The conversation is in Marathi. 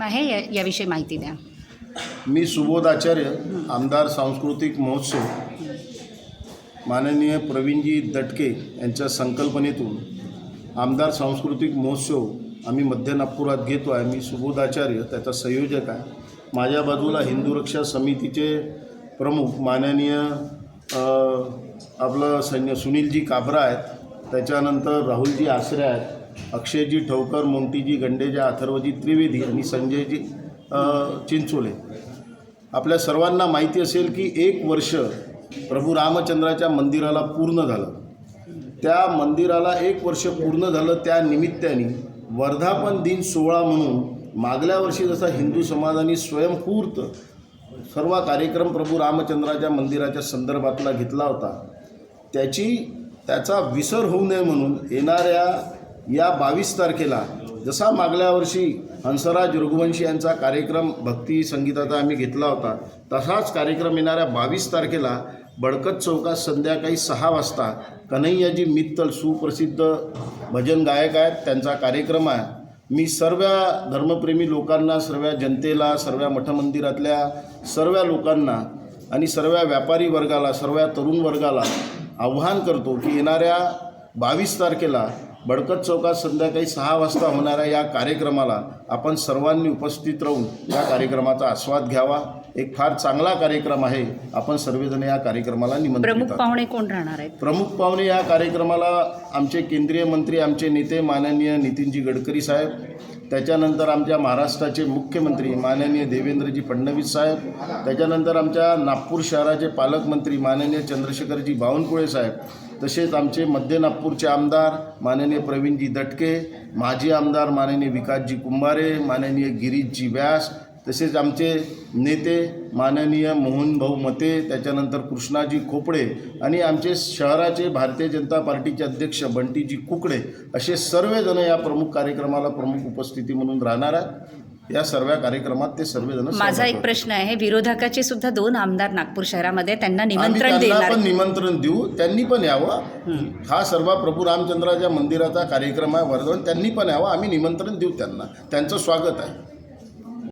आहे या- याविषयी माहिती द्या. मी सुबोध आचार्य आमदार सांस्कृतिक महोत्सव. माननीय प्रवीणजी दटके यांच्या संकल्पनेतून आमदार सांस्कृतिक महोत्सव आम्ही मध्य नागपुरात घेतो आहे. मी सुबोध आचार्य त्याचा संयोजक आहे. माझ्या बाजूला हिंदू रक्षा समितीचे प्रमुख माननीय आपलं सैन्य सुनीलजी काबरा आहेत. त्याच्यानंतर राहुलजी आसरे आहेत. अक्षयजी ठवकर मोंटीजी गंडेजी अथर्वजी त्रिवेदी आणि संजयजी चिंचोले. आपल्या सर्वांना माहिती असेल की एक वर्ष प्रभू रामचंद्राच्या मंदिराला पूर्ण झालं. त्या मंदिराला एक वर्ष पूर्ण झालं त्या निमित्ताने वर्धापन दिन सोहळा म्हणून मागल्या वर्षी जसा हिंदू समाजाने स्वयंपूर्त सर्व कार्यक्रम प्रभू रामचंद्राच्या मंदिराच्या संदर्भातला घेतला होता त्याची त्याचा विसर होऊ नये म्हणून येणाऱ्या या बावीस तारखेला जसा मागल्या वर्षी हंसराज रघुवंशी यांचा कार्यक्रम भक्ती संगीताचा आम्ही घेतला होता तसाच कार्यक्रम येणाऱ्या बावीस तारखेला बडकत चौकात संध्याकाळी सहा वाजता कन्हैयाजी मित्तल सुप्रसिद्ध भजन गायक आहेत त्यांचा कार्यक्रम आहे. मी सर्व धर्मप्रेमी लोकांना सर्व जनतेला सर्व मठमंदिरातल्या सर्व लोकांना आणि सर्व व्यापारी वर्गाला सर्व तरुण वर्गाला आव्हान करतो की येणाऱ्या बावीस तारखेला बडकत चौकात संध्याकाळी सहा वाजता होणाऱ्या या कार्यक्रमाला आपण सर्वांनी उपस्थित राहून या कार्यक्रमाचा आस्वाद घ्यावा. एक फार चांगला कार्यक्रम आहे आपण सर्वजण या कार्यक्रमाला निमंत्रित प्रमुख. पाहुणे कोण राहणार आहेत प्रमुख पाहुणे या कार्यक्रमाला आमचे केंद्रीय मंत्री आमचे नेते माननीय नितीनजी गडकरी साहेब त्याच्यानंतर आमच्या महाराष्ट्राचे मुख्यमंत्री माननीय देवेंद्रजी फडणवीस साहेब त्याच्यानंतर आमच्या नागपूर शहराचे पालकमंत्री माननीय चंद्रशेखरजी बावनकुळे साहेब तसेच आमचे मध्य नागपूरचे आमदार माननीय प्रवीणजी दटके माजी आमदार माननीय विकासजी कुंभारे माननीय गिरीशजी व्यास तसेच आमचे नेते माननीय मोहनभाऊ मते त्याच्यानंतर कृष्णाजी खोपडे आणि आमचे शहराचे भारतीय जनता पार्टीचे अध्यक्ष बंटीजी कुकडे असे सर्वजण या प्रमुख कार्यक्रमाला प्रमुख उपस्थिती म्हणून राहणार आहेत. या सर्व कार्यक्रमात ते सर्वजण माझा एक. प्रश्न आहे विरोधकाचे सुद्धा दोन आमदार नागपूर शहरामध्ये त्यांना निमंत्रण देणार. पण निमंत्रण देऊ त्यांनी पण यावं. हा सर्व प्रभू रामचंद्राच्या मंदिराचा कार्यक्रम आहे वर्धन त्यांनी पण यावं आम्ही निमंत्रण देऊ त्यांना. त्यांचं स्वागत आहे.